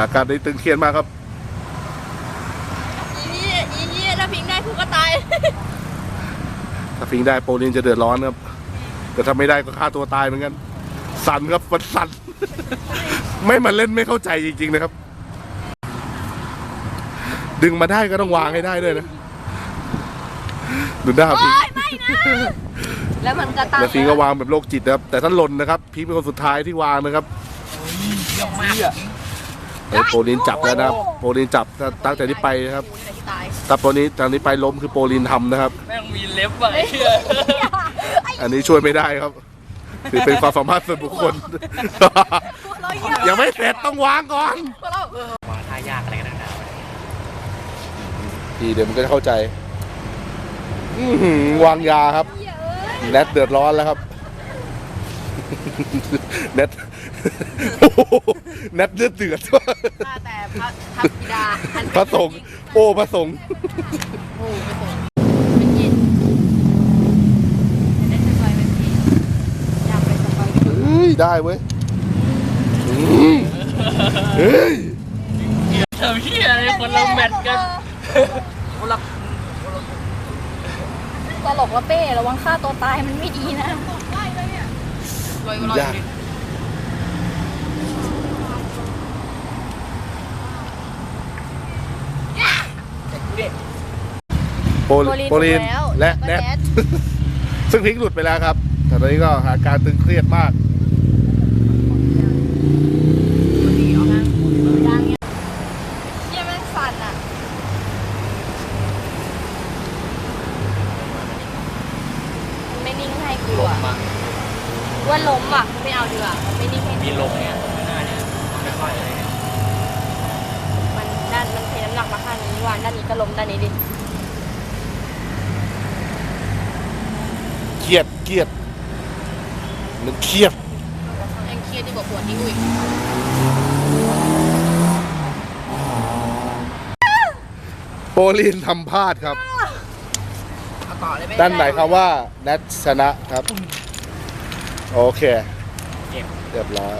อาการได้ตึงเครียดมากครับ อีนี่อีนี่ถ้าพิงได้กูก็ตาย ถ้าพิงได้โปรลินจะเดือดร้อนครับ แต่ถ้าไม่ได้ก็ฆ่าตัวตายเหมือนกัน สั่นครับมันสั่น ไม่มาเล่นไม่เข้าใจจริงๆนะครับ ดึงมาได้ก็ต้องวางให้ได้ด้วยนะ ดูหน้าพิง โอ๊ยไม่นะ แล้วมันก็ตายแล้วพิงก็วางแบบโรคจิตนะครับ แต่ถ้าหล่นนะครับ พิงเป็นคนสุดท้ายที่วางนะครับเฮ้ย โปรลินจับแล้วนะครับ โปรลินจับตั้งแต่นี้ไปนะครับกูนี่แหละที่ตายถ้าโปรนี้จากนี้ไปล้มคือโปรลินทำนะครับ แม่งมีเล็บว่ะไอ้เหี้ยอันนี้ช่วยไม่ได้ครับถือเป็นความสามารถส่วนบุคคลเราเยี่ยมยังไม่เสร็จต้องวางก่อนพวกเราเออวางท่ายากอะไรกันนักหนาวะทีเดี๋ยวมันก็จะเข้าใจอื้อหือวางยาครับ แนทเดือดร้อนแล้วครับ แนทโอ้โหแนทเลือดเดือดข้าแต่พระทัพธิดาอันพระสงฆ์โอ้พระสงฆ์โอ้ไปส่งเป็นยินได้จะไปเป็นพีอยากไปสบายเฮ้ยได้เว้ยอื้อเฮ้ยทำเหี้ยอะไรคนละแมทกันคนละตลกละเป้ระวังฆ่าตัวตายมันไม่ดีนะลอยลอยยาก โปรลินโปรลินและแนทซึ่งพลิกหลุดไปแล้วครับ แต่ตอนนี้ก็อาการตึงเครียดมากดังเนี่ยเชี่ยแม่งสั่นอะ มันไม่นิ่งให้กูลมอะมาว่าล้มอะไม่เอาดีกว่ามันไม่นิ่งให้มีลมเนี่ยข้างหน้าเนี่ยไม่ค่อยอะไรเนี่ยมันด้านมันเทน้ำหนักมาข้างนี้วางด้านนี้ก็ล้มด้านนี้ดิ เค รียดเครียด มันเครียดยังเครียดที่บอกปวดที่อุ้ยโปรลินทำพลาดครับ เอาต่อเลยไหมด้านไหนคำว่าแนทชนะครับ โอเคเก็บเรียบร้อย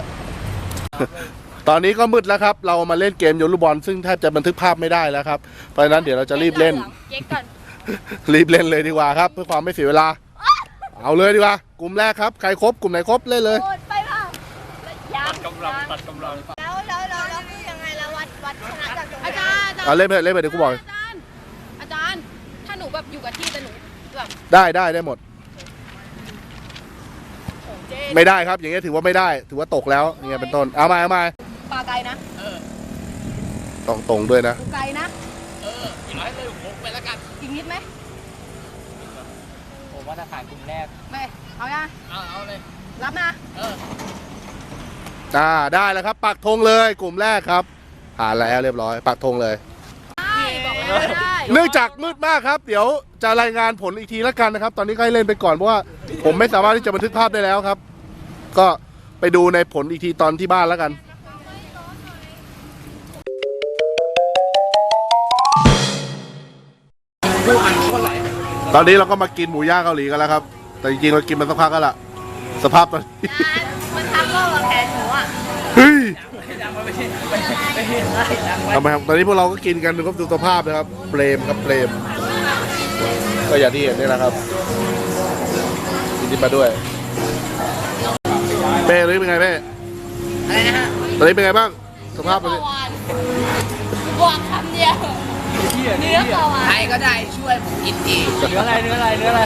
ตอนนี้ก็มืดแล้วครับ เรามาเล่นเกมโยนลูกบอลซึ่งแทบจะบันทึกภาพไม่ได้แล้วครับ เพราะฉะนั้นเดี๋ยวเราจะรีบเล่นเก๊กก่อน รีบเล่นเลยดีกว่าครับ เพื่อความไม่เสียเวลา เอาเลยดีกว่ากลุ่มแรกครับใครครบกลุ่มไหนครบเล่นเลยโดนไปเปล่ายังตัดกำลังตัดกำลังแล้วแล้วแล้วแล้วคือยังไงแล้ววัดวัดชนะจากตรงไหนอาจารย์เอาเล่นไปเล่นไปเดี๋ยวกูบอก อาจารย์อาจารย์ ถ้าหนูแบบอยู่กับที่แต่หนูแบบได้ได้ได้หมด โอ้เจ๊ไม่ได้ครับ อย่างเงี้ยถือว่าไม่ได้ ถือว่าตกแล้วอย่างเงี้ยเป็นต้นเอามาเอามาปลาไกลนะต้องตรงด้วยนะดูไกลนะ เอออีกร้อยเลยพกไปแล้วกันอีกนิดไหมผม ว่าถ้าผ่านกลุ่มแรก ไม่เอายังเอาเอาเลย รับนะ เออ อ่าได้แล้วครับ ปักธงเลยกลุ่มแรกครับ ผ่านแล้วเรียบร้อย ปักธงเลย ได้บอกแล้วว่าได้ เนื่องจากมืดมากครับ เดี๋ยวจะรายงานผลอีกทีแล้วกันนะครับ ตอนนี้ก็ให้เล่นไปก่อนเพราะว่า ผมไม่สามารถที่จะบันทึกภาพได้แล้วครับ ก็ไปดูในผลอีกทีตอนที่บ้านแล้วกัน ตอนนี้เราก็มากินหมูย่างเกาหลีกันแล้วครับ แต่จริงๆเรากินมาสักพักแล้วล่ะ สภาพตอนนี้ มันทักว่าเราแทนหนูอะเฮ้ยทำไมครับตอนนี้พวกเราก็กินกันดูครับดูสภาพนะครับเปรมครับเปรม ก็อย่างที่เห็นนี่แหละครับกินที่มาด้วยเป้ตอนนี้เป็นไงเป้อะไรนะฮะตอนนี้เป็นไงบ้าง สภาพตอนนี้วานบอก คำเดียวเนื้อปลาวาใครนก็ได้ช่วยผมกินทีเนื้ออะไรเนื้ออะไรเนื้ออะไร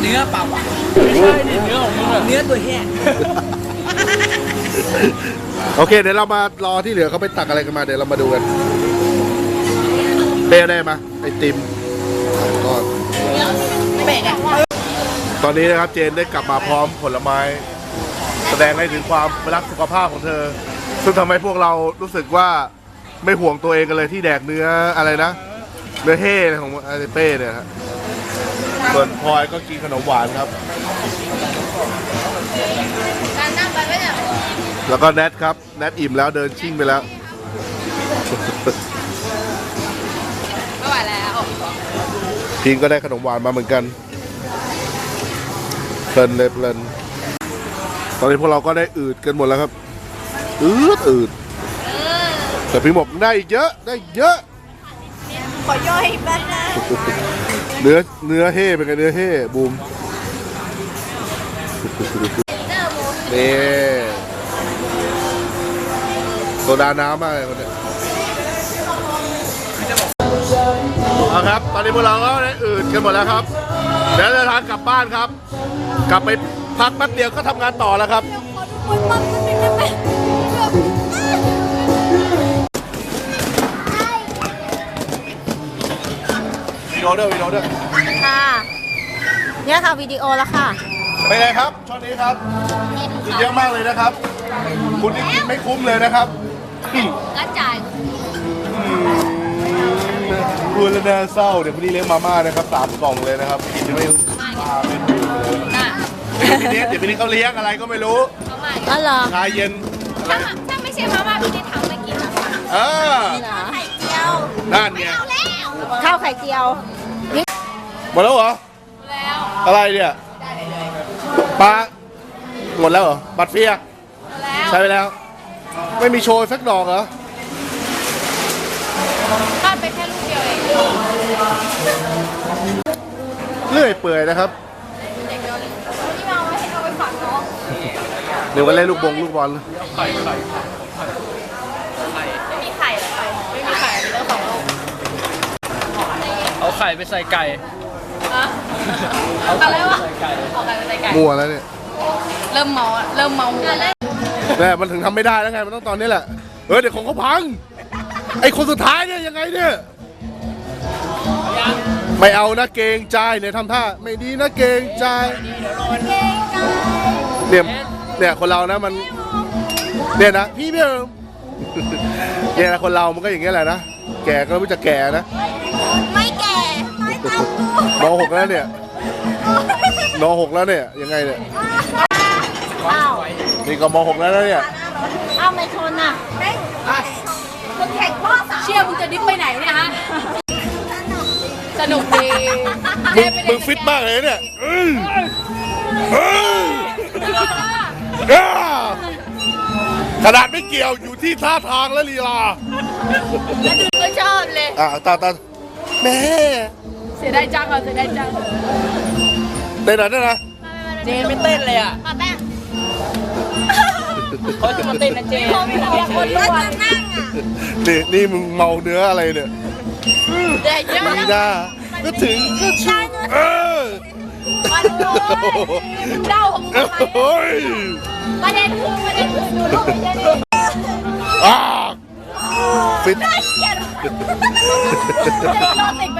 เนื้อเปล่าหวานไม่ใช่ดิเนื้อของมึงอะเนื้อตัวแห้งโอเค เดี๋ยวเรามารอที่เหลือเขาไปตักอะไรกันมาเดี๋ยวเรามาดูกันเป้ได้มาไอติมก็เป็ดอะตอนนี้นะครับเจนได้กลับมาพร้อมผลไม้ แสดงให้ถึงความรักสุขภาพของเธอ ซึ่งทำให้พวกเรารู้สึกว่าไม่ห่วงตัวเองกันเลยที่แดกเนื้ออะไรนะ เนื้อเฮ่ของไอเป้เนี่ยฮะส่วนพลอยก็กินขนมหวานครับ การนั่งไปไม่เนี่ยแล้วก็แนทครับ แนทอิ่มแล้วเดินชิ่งไปแล้ว ไม่ไหวแล้วพิงก็ได้ขนมหวานมาเหมือนกันเพลินเลยเพลินตอนนี้พวกเราก็ได้อืดกันหมดแล้วครับ อืดอืดแต่พี่หมกได้อีกเยอะได้อีกเยอะข อย่อยแป๊บนะเนื้อเนื้อเฮ่เป็นไงเนื้อเฮ่บูมนี่โซดาน้ำมากเลยคนเนี้ยเอาครับ ตอนนี้พวกเราก็ได้อื่นกันหมดแล้วครับเดี๋ยวเดินทางกลับบ้านครับ กลับไปพักแป๊บเดียวก็ทำงานต่อแล้วครับคนมันมันเป็นยังไดีโอด้วยวิดีโอด้วยค่ะเนี่ยค่ะวิดีโอแล้วค่ะเป็นไงครับช่วงนี้ครับเยอะมากเลยนะครับ คุณนี่กินไม่คุ้มเลยนะครับกระจายพูดแล้วน่าเศร้าเดี๋ยวพรุ่งนี้เลี้ยงมาม่านะครับสามกล่องเลยนะครับกินไม่มาไม่ถูกเลยน่ะเดี๋ยวพี่เนี้ยเดี๋ยวพี่นี้เขาเลี้ยงอะไรก็ไม่รู้เขามาอ๋อเหรอชาเย็นอะไรถ้าถ้าไม่ใช่มาม่าพี่ได้ทำไม่กินหรอกเออไข่เจียวนั่นไงเอาแล้ว ข้าวไข่เจียวหมดแล้วเหรอแล้วอะไรเนี่ยปลาหมดแล้วเหรอ บัตรเฟียแล้วใช้ไปแล้ว ไม่มีโชว์สักดอกเหรอทอดไปแค่ลูกเดียวเองเลื่อยเปื่อยนะครับเด็กเดียวนี่เอาไว้ให้เอาไปฝากน้องเดี๋ยวก็เล่นลูกบงลูกบอล ไข่ไข่ ไม่มีไข่เหรอไม่มีไข่มีแต่ของลูก เอา ไข่ไปใส่ไก่ อะเอาอะไรไข่ไปวะใส่ไก่เอาไข่ไปใส่ไก่ มั่วแล้วเนี่ยเริ่มเมาอะเริ่มเมาหัวแล้วแน่มันถึงทำไม่ได้แล้วไงมันต้องตอนนี้แหละเออเดี๋ยวของเขาพัง ไอคนสุดท้ายเนี่ยยังไงเนี่ยไม่เอานะเกรงใจเนี่ยทำท่าไม่ดีนะเกรงใจเนี่ยเนี่ยคนเรานะมันเนี่ยนะพี่เบี้ยเนี่ยนะคนเรามันก็อย่างเงี้ยแหละนะแก่ก็ไม่รู้จะแก่นะ ไม่ แก่ไม่ตามกูนหกแล้วเนี่ยนหกแล้วเนี่ยยังไงเนี่ย อ้าวนี่ก็มหกแล้วนะเนี่ย อ้าวไม่ชนอะมึงแข่งพ่อสาวเชี่ยมึงจะดิ้นไปไหนเนี่ยฮะ สนุกดีมึงมึงฟิตมากเลยเนี่ยอื้ออื้ออ้าขนาดไม่เกี่ยวอยู่ที่ท่าทางและลีลาแล้วดูก็ชอบเลย อะตาตาแม่ เสียดายจังอะเสียดายจังเต้นหน่อยได้นะเจนไม่เต้นเลยอะมาแป้งเขาจะมาเต้นนะเจนเขาไม่อยากคนล้วนนั่งอะนี่นี่มึงเมาเนื้ออะไรเนี่ยแต่เยอะมีหน้าก็ถึงก็ชุบเออมันเลยเล่าของมึงทำไมโอ้ยประเด็นคือประเด็นคือดูรูปไม่ได้ดิอ่าฟิตน่าเกลียดจะโดนติดไปแล้วแล้ว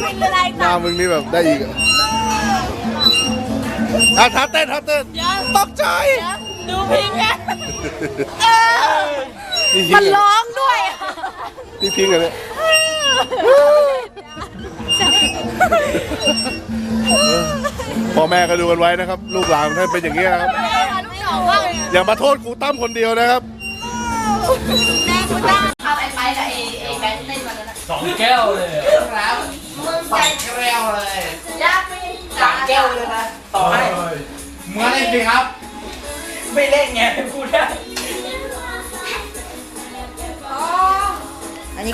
หน้าคนฟินอะไรหน้ามึงนี่แบบได้อีกอะอะท่าเต้นท่าเต้นตกใจดูพิงไงนี่พิมันงเหรอร้องด้วยนี่พิงเหรอเนี่ยพ่อแม่ก็ดูกันไว้นะครับ ลูกหลานท่านเป็นอย่างนี้ยนะครับไม่ออกว่าอย่ามาโทษครูตั้มคนเดียวนะครับ แม่คุณตั้งเอาไอ้ไปกับไอ้ไอ้แบงค์เต้นมาแล้วนะสองแก้วเลยอะแ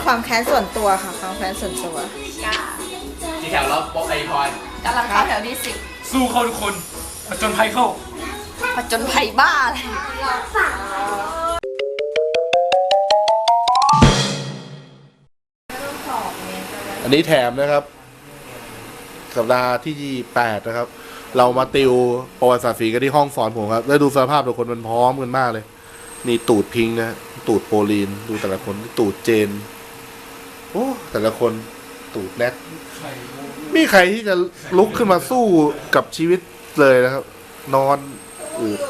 ความแค้นส่วนตัวค่ะ ความแค้นส่วนตัว ที่แถวเราบอกไอพลอยกำลังเข้าแถวที่สิบสู้เขาทุกคนผจญภัยเข้าผจญภัยบ้าเลยอันนี้แถมนะครับ สัปดาห์ที่ 8 นะครับ เรามาติวประวัติศาสตร์ฝีกันที่ห้องสอนผมครับ แล้วดูสภาพทุกคนมันพร้อมกันมากเลย นี่ตูดพิงค์นะ ตูดโปลีน ดูแต่ละคน ตูดเจน โอ้แต่ละคนตูดแนทมีใครที่จะลุกขึ้นมาสู้กับชีวิตเลยนะครับ นอนอืด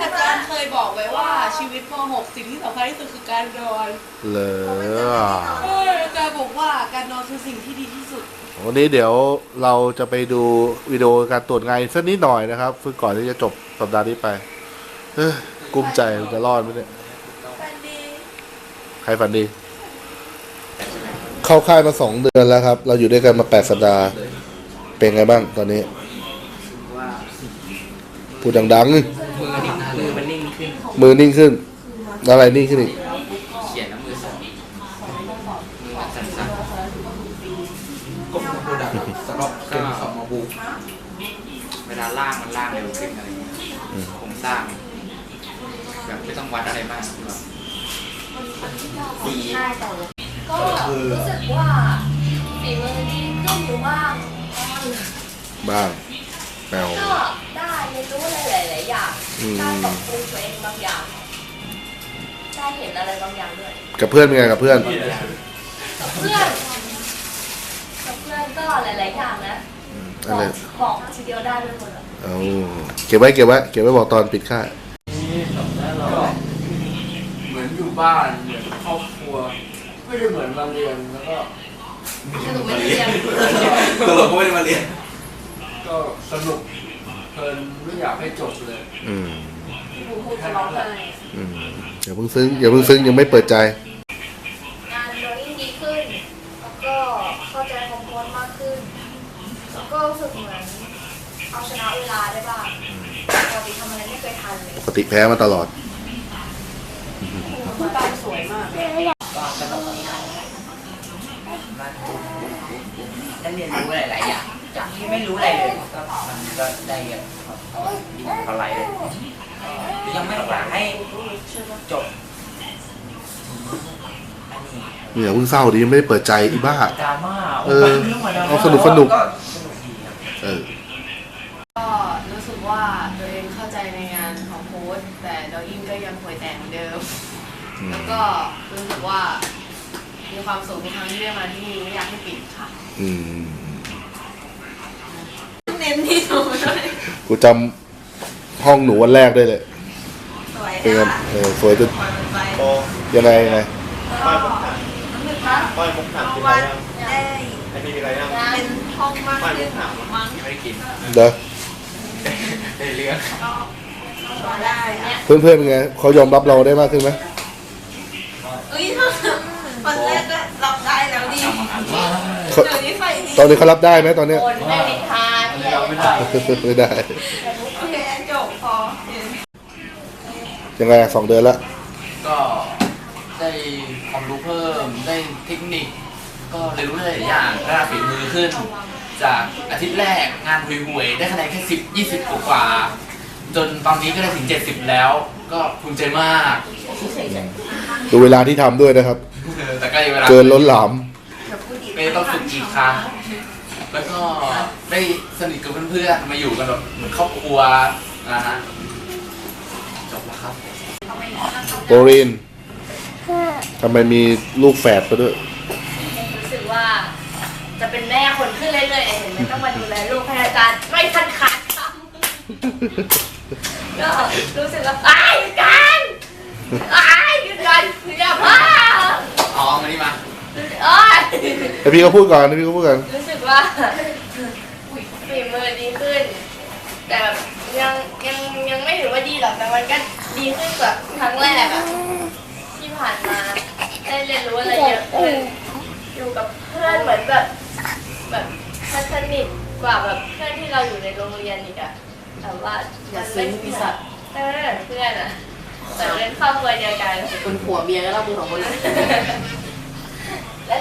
อาจารย์เคยบอกไว้ว่าชีวิตม .6 สิ่งที่สำคัญที่สุดคือการนอนเลยเอออาจารย์บอกว่าการนอนคือสิ่งที่ดีที่สุด วันนี้เดี๋ยวเราจะไปดูวิดีโอการตรวจงานสักนิดหน่อยนะครับเพื่อก่อนที่จะจบสัปดาห์นี้ไปเฮ้ยกุ้มใจจะรอดไหมเนี่ยใครฝันดี เข้าค่ายมาสองเดือนแล้วครับ เราอยู่ด้วยกันมาแปดสัปดาห์ เป็นไงบ้างตอนนี้ พูดดังมืมือมันนิ่งขึ้น ๆ มือนิ่งขึ้น อะไรนิ่งขึ้นอีก เขียนแล้วมือสั่นอีกมือมันสั่นก็คือโปรกต์ำมาบูเวลาล่างมันล่างเร็วขึ้นอะไรอย่างเงี้ยโครงสร้าง แบบไม่ต้องวัดอะไรมากดี ก็รู้สึกว่าฝีมือดีขึ้นอยู่บ้างบ้างแปลวก็ได้เรียนรู้อะไรหลายๆอย่างอืมได้ปรับปรุงตัวเองบางอย่างได้เห็นอะไรบางอย่างด้วยกับเพื่อนเป็นไงกับเพื่อนกับเพื่อนกับเพื่อนก็หลายๆอย่างนะบอะอกไรบอกทีเดียวได้ด้วยหมดอะเอาเก็บไว้เก็บไว้เก็บไว้บอกตอนปิดค่ายเหมือนอยู่บ้านเหมือนครอบครัว ไม่ได้เหมือนมาเรียนแล้วก็สนุกไม่ได้เรียนตลกก็ไม่ได้มาเรียนก็สนุกเพลินไม่อยากให้จบเลยอืมพี่บูพูดจะร้องไห้อืมอย่าเพิ่งซึ้งอย่าเพิ่งซึ้งยังไม่เปิดใจ งานโดยยิ่งดีขึ้น แล้วก็เข้าใจของคนมากขึ้น แล้วก็รู้สึกเหมือนเอาชนะเวลาได้บ้างปกติทำอะไรไม่เคยทันเลยปกติแพ้มาตลอด คุณตาสวยมาก ได้เรียนรู้หลายๆอย่างจากที่ไม่รู้อะไรเลยก็มันก็ได้เรียนอะไรเลยยังไม่อยากให้จบอันนี้อย่าเพิ่งเศร้าดิยังไม่ได้เปิดใจอีบ้าดราม่าเออเอาสนุกสนุกก็สนุกดีครับเออก็รู้สึกว่าตัวเองเข้าใจในงานของโค้ชแต่ดอยิ่งก็ยังป่วยแต่เหมือนเดิม แล้วก็รู้สึกว่ามีความสุขทุกครั้งที่ได้มาที่นี่ไม่อยากให้ปิดค่ะ อืมเน้นที่ตรงด้วยกูจำห้องหนูวันแรกได้เลยสวยเป็นไงนะเออสวยจนไปยังไงยังไงป้ายมุกถามกินอะไรวันยังได้ไอ้นี่มีอะไรยังเป็นห้องมากป้ายมุขึ้นกถามมั้งไม่ได้กินเด้อได้เรื่องก็ได้ค่ะเพื่อนๆเป็นไงเขายอมรับเราได้มากขึ้นไหม เอ้ยวันแรกก็รับได้แล้วดี เขาเดี๋ยวนี้ใส่ดีตอนนี้เขารับได้ไหมตอนเนี้ยคนได้นิทานที่เราไม่ได้ไม่ได้ โอเคจบพอยังไงอะสองเดือนละก็ได้ความรู้เพิ่มได้เทคนิค ก็เรียนรู้หลายๆอย่างได้ฝีมือขึ้น จากอาทิตย์แรกงานห่วยๆได้คะแนนแค่สิบยี่สิบกว่าๆจนตอนนี้ก็ได้ถึงเจ็ดสิบแล้ว ก็ภูมิใจมากดูเวลาที่ทำด้วยนะครับ แต่ก็ยังเวลาเกินล้นหลามไม่ ต้องฝึกอีกครั้งแล้วก็ได้สนิทกับเพื่อนๆมาอยู่กันแบบเหมือนครอบครัวนะฮะจบแล้วครับโบรินทำไมมีลูกแฝดไปด้วยรู้สึกว่าจะเป็นแม่คนขึ้นเรื่อยๆเห็นไหมต้องมาดูแลลูกให้อาจารย์ไม่ทันขาดคำก็รู้สึกว่าอ้ายหยุดกันอ้ายหยุดกันอย่าพลาดอ๋อมานี่มา เอ้ยให้พี่เขาพูดก่อนให้พี่เขาพูดก่อนรู้สึกว่าฝีมือดีขึ้น แต่แบบยังยังยังไม่ถือว่าดีหรอก แต่มันก็ดีขึ้นกว่าครั้งแรกอะที่ผ่านมาได้เรียนรู้อะไรเยอะขึ้นอยู่กับเพื่อนเหมือนแบบแบบสนิทกว่าแบบเพื่อนที่เราอยู่ในโรงเรียนอีกอะแต่ว่าอย่าซึ้งพิสัตว์เออเพื่อนอะแต่เป็นครอบครัวเดียวกันคนผัวเมียก็เรามือของคนนั้น แล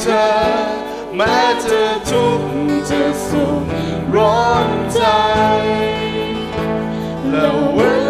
เธอ แม้เธอทุกข์จะสุขร้อนใจ แล้วเว